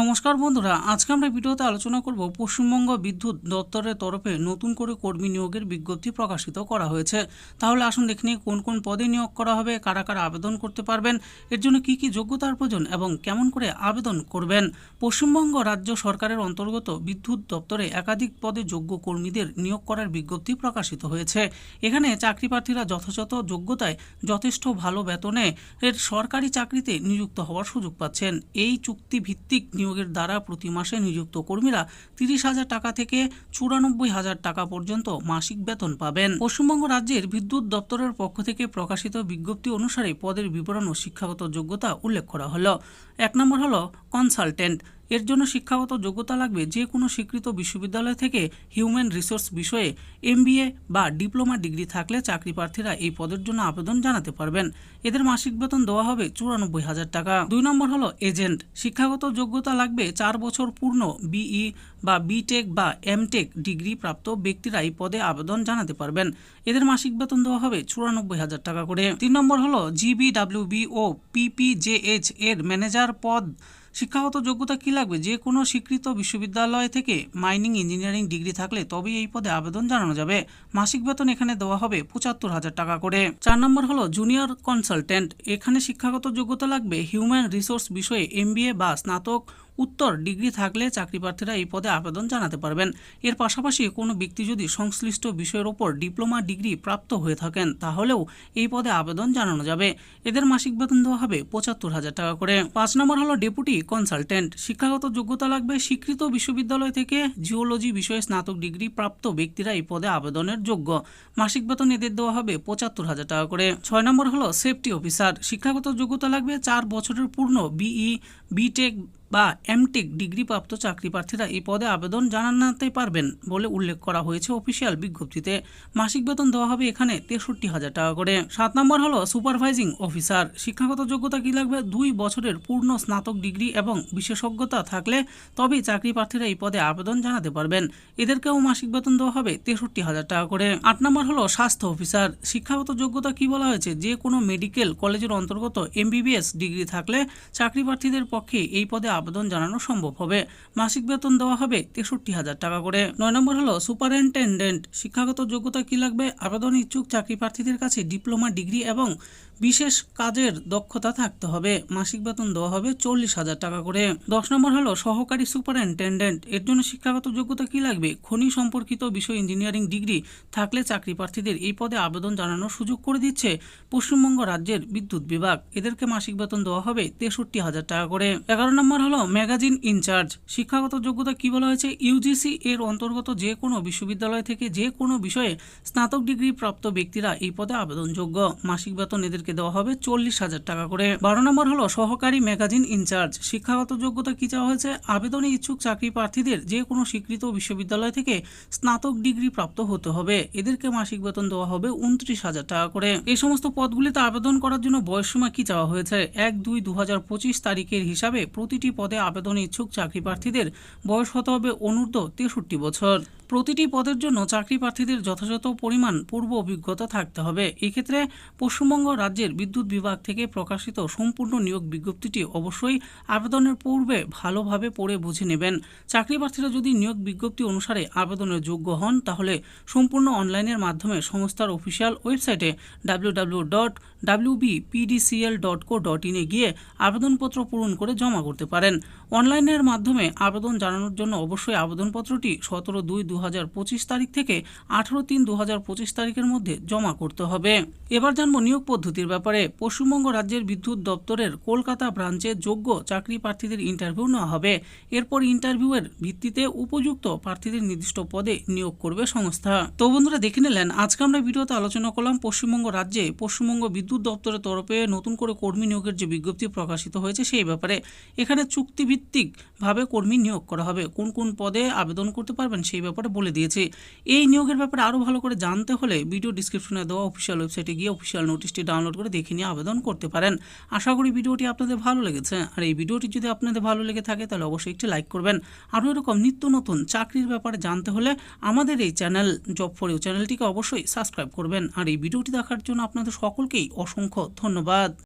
নমস্কার বন্ধুরা, আজকে আমরা ভিডিওতে আলোচনা করব পশ্চিমবঙ্গ বিদ্যুৎ দপ্তরের তরফে নতুন করে কর্মী নিয়োগের বিজ্ঞপ্তি প্রকাশিত করা হয়েছে। তাহলে আসুন দেখে কোন কোন পদে নিয়োগ করা হবে, কারা কারা আবেদন করতে পারবেন, এর জন্য কি কি যোগ্যতার প্রয়োজন এবং কেমন করে আবেদন করবেন। পশ্চিমবঙ্গ রাজ্য সরকারের অন্তর্গত বিদ্যুৎ দপ্তরে একাধিক পদে যোগ্য কর্মীদের নিয়োগ করার বিজ্ঞপ্তি প্রকাশিত হয়েছে। এখানে চাকরি প্রার্থীরা যথাযথ যোগ্যতায় যথেষ্ট ভালো বেতনে এর সরকারি চাকরিতে নিযুক্ত হওয়ার সুযোগ পাচ্ছেন। এই চুক্তিভিত্তিক নিয়োগের দ্বারা প্রতি মাসে নিযুক্ত কর্মীরা তিরিশ হাজার টাকা থেকে চুরানব্বই হাজার টাকা পর্যন্ত মাসিক বেতন পাবেন। পশ্চিমবঙ্গ রাজ্যের বিদ্যুৎ দপ্তরের পক্ষ থেকে প্রকাশিত বিজ্ঞপ্তি অনুসারে পদের বিবরণ ও শিক্ষাগত যোগ্যতা উল্লেখ করা হল। এক নম্বর হল কনসালটেন্ট। এর জন্য শিক্ষাগত যোগ্যতা লাগবে যে কোনো স্বীকৃত বিশ্ববিদ্যালয় থেকে হিউম্যান রিসোর্স বিষয়ে এমবিএ বা ডিপ্লোমা ডিগ্রি থাকলে চাকরি প্রার্থীরা এই পদের জন্য আবেদন জানাতে পারবেন। এদের মাসিক বেতন দেওয়া হবে চুরানব্বই হাজার টাকা। দুই নম্বর হলো এজেন্ট। শিক্ষাগত যোগ্যতা লাগবে চার বছর পূর্ণ বিই বা বিটেক বা এমটেক ডিগ্রি প্রাপ্ত ব্যক্তিরা এই পদে আবেদন জানাতে পারবেন। এদের মাসিক বেতন দেওয়া হবে চুরানব্বই হাজার টাকা করে। তিন নম্বর হলো জিবিডাব্লিউবি ও পিপিজেএইচ এর ম্যানেজার পদ। শিক্ষাগত যোগ্যতা কি লাগবে? যে কোনো স্বীকৃত বিশ্ববিদ্যালয় থেকে মাইনিং ইঞ্জিনিয়ারিং ডিগ্রি থাকলে তবেই এই পদে আবেদন জানানো যাবে। মাসিক বেতন এখানে দেওয়া হবে পঁচাত্তর হাজার টাকা করে। চার নম্বর হলো জুনিয়র কনসালটেন্ট এখানে শিক্ষাগত যোগ্যতা লাগবে হিউম্যান রিসোর্স বিষয়ে এমবিএ বা স্নাতক উত্তর, ডিগ্রি থাকলে চাকরি প্রার্থীরা এই পদে আবেদন জানাতে পারবেন। এর পাশাপাশি কোনো ব্যক্তি যদি সংশ্লিষ্ট বিষয়ের ওপর ডিপ্লোমা ডিগ্রি প্রাপ্ত হয়ে থাকেন, তাহলেও এই পদে আবেদন জানানো যাবে। এদের মাসিক বেতন দেওয়া হবে পঁচাত্তর হাজার টাকা করে। পাঁচ নম্বর হলো ডেপুটি কনসালটেন্ট। শিক্ষাগত যোগ্যতা লাগবে স্বীকৃত বিশ্ববিদ্যালয় থেকে জিওলজি বিষয়ে স্নাতক ডিগ্রি প্রাপ্ত ব্যক্তিরা এই পদে আবেদনের যোগ্য। মাসিক বেতন এদের দেওয়া হবে পঁচাত্তর হাজার টাকা করে। ছয় নম্বর হলো সেফটি অফিসার। শিক্ষাগত যোগ্যতা লাগবে চার বছরের পূর্ণ বিই, বিটেক বা এমটেক ডিগ্রিপ্রাপ্ত চাকরি প্রার্থীরা এই পদে আবেদন জানাতে পারবেন বলে উল্লেখ করা হয়েছে অফিসিয়াল বিজ্ঞপ্তিতে। মাসিক বেতন দেওয়া হবে এখানে তেষট্টি হাজার টাকা করে। সাত নম্বর হলো সুপারভাইজিং অফিসার। শিক্ষাগত যোগ্যতা কি লাগবে? দুই বছরের পূর্ণ স্নাতক ডিগ্রি এবং বিশেষজ্ঞতা থাকলে তবেই চাকরি প্রার্থীরা এই পদে আবেদন জানাতে পারবেন। এদেরকেও মাসিক বেতন দেওয়া হবে তেষট্টি হাজার টাকা করে। আট নম্বর হলো স্বাস্থ্য অফিসার। শিক্ষাগত যোগ্যতা কি বলা হয়েছে? যে কোনো মেডিকেল কলেজের অন্তর্গত এমবিবিএস ডিগ্রি থাকলে চাকরি প্রার্থীদের পক্ষে এই পদে আবেদন জানানো সম্ভব হবে। মাসিক বেতন দেওয়া হবে তেষট্টি হাজার টাকা করে। নয় নম্বর হলো, সুপারিনটেন্ডেন্ট, শিক্ষাগত যোগ্যতা কি লাগবে? আবেদন ইচ্ছুক চাকরি প্রার্থীদের কাছে ডিপ্লোমা, ডিগ্রি এবং বিশেষ কাজের দক্ষতা থাকতে হবে। মাসিক বেতন দেওয়া হবে চল্লিশ হাজার টাকা করে। দশ নম্বর হলো, সহকারী সুপারিনটেন্ডেন্ট, এর জন্য শিক্ষাগত যোগ্যতা কি লাগবে? খনি সম্পর্কিত বিষয়, ইঞ্জিনিয়ারিং ডিগ্রি থাকলে চাকরি প্রার্থীদের এই পদে আবেদন জানানোর সুযোগ করে দিচ্ছে পশ্চিমবঙ্গ রাজ্যের বিদ্যুৎ বিভাগ। এদেরকে মাসিক বেতন দেওয়া হবে তেষট্টি হাজার টাকা করে। এগারো নম্বর হলো ম্যাগাজিন ইনচার্জ। শিক্ষাগত যোগ্যতা কি বলা হয়েছে? ইউজিসি এর অন্তর্গত যে কোনো বিশ্ববিদ্যালয় থেকে যে কোনো বিষয়ে স্নাতক ডিগ্রি প্রাপ্ত ব্যক্তিরা এই পদে আবেদনযোগ্য। মাসিক বেতন এদেরকে দেওয়া হবে চল্লিশ হাজার টাকা করে। বারো নম্বর হলো সহকারী ম্যাগাজিন ইনচার্জ। শিক্ষাগত যোগ্যতা কি চাওয়া হয়েছে? আবেদনে ইচ্ছুক চাকরি প্রার্থীদের যে কোনো স্বীকৃত বিশ্ববিদ্যালয় থেকে স্নাতক ডিগ্রি প্রাপ্ত হতে হবে। এদেরকে মাসিক বেতন দেওয়া হবে উনত্রিশ হাজার টাকা করে। এই সমস্ত পদগুলিতে আবেদন করার জন্য বয়সসীমা কি চাওয়া হয়েছে? এক দুই দু তারিখের হিসাবে প্রতিটি পদে আবেদনে ইচ্ছুক চাকরি প্রার্থীদের বয়স হতে হবে অনূর্ধ্ব তেষট্টি বছর। প্রতিটি পদের জন্য চাকরি প্রার্থীদের যথাযথ পরিমাণ পূর্ব অভিজ্ঞতা থাকতে হবে। এক্ষেত্রে পশ্চিমবঙ্গ রাজ্যের বিদ্যুৎ বিভাগ থেকে প্রকাশিত সম্পূর্ণ নিয়োগ বিজ্ঞপ্তিটি অবশ্যই আবেদনের পূর্বে ভালোভাবে পড়ে বুঝে নেবেন। চাকরি প্রার্থীরা যদি নিয়োগ বিজ্ঞপ্তি অনুসারে আবেদনের যোগ্য হন, তাহলে সম্পূর্ণ অনলাইনের মাধ্যমে সংস্থার অফিসিয়াল ওয়েবসাইটে W W dot WBPDCL dot co dot ইনে গিয়ে আবেদনপত্র পূরণ করে জমা করতে পারেন। And. অনলাইনের মাধ্যমে আবেদন জানানোর জন্য অবশ্যই আবেদনপত্রটি সতেরো দুই দু হাজার পঁচিশ তারিখ থেকে আঠেরো তিন দু হাজার পঁচিশ তারিখের মধ্যে জমা করতে হবে। এবার জানব নিয়োগ পদ্ধতির ব্যাপারে। পশ্চিমবঙ্গ রাজ্যের বিদ্যুৎ দপ্তরের কলকাতা ব্রাঞ্চে যোগ্য চাকরি প্রার্থীদের ইন্টারভিউ নেওয়া হবে। এরপর ইন্টারভিউয়ের ভিত্তিতে উপযুক্ত প্রার্থীদের নির্দিষ্ট পদে নিয়োগ করবে সংস্থা। তো বন্ধুরা, দেখে নিলেন, আজকে আমরা ভিডিওতে আলোচনা করলাম পশ্চিমবঙ্গ রাজ্যে পশ্চিমবঙ্গ বিদ্যুৎ দপ্তরের তরফে নতুন করে কর্মী নিয়োগের যে বিজ্ঞপ্তি প্রকাশিত হয়েছে সেই ব্যাপারে। এখানে চুক্তিভিত্তিকভাবে কর্মী নিয়োগ করা হবে। কোন কোন পদে আবেদন করতে পারবেন সেই ব্যাপারে বলে দিয়েছে। এই নিয়োগের ব্যাপারে আরও ভালো করে জানতে হলে ভিডিও ডিসক্রিপশনে দেওয়া অফিসিয়াল ওয়েবসাইটে গিয়ে অফিসিয়াল নোটিশটি ডাউনলোড করে দেখে নিয়ে আবেদন করতে পারেন। আশা করি ভিডিওটি আপনাদের ভালো লেগেছে। আর এই ভিডিওটি যদি আপনাদের ভালো লেগে থাকে তাহলে অবশ্যই একটি লাইক করবেন। আরও এরকম নিত্য নতুন চাকরির ব্যাপারে জানতে হলে আমাদের এই চ্যানেল জব ফর ইউ চ্যানেলটিকে অবশ্যই সাবস্ক্রাইব করবেন। আর এই ভিডিওটি দেখার জন্য আপনাদের সকলকেই অসংখ্য ধন্যবাদ।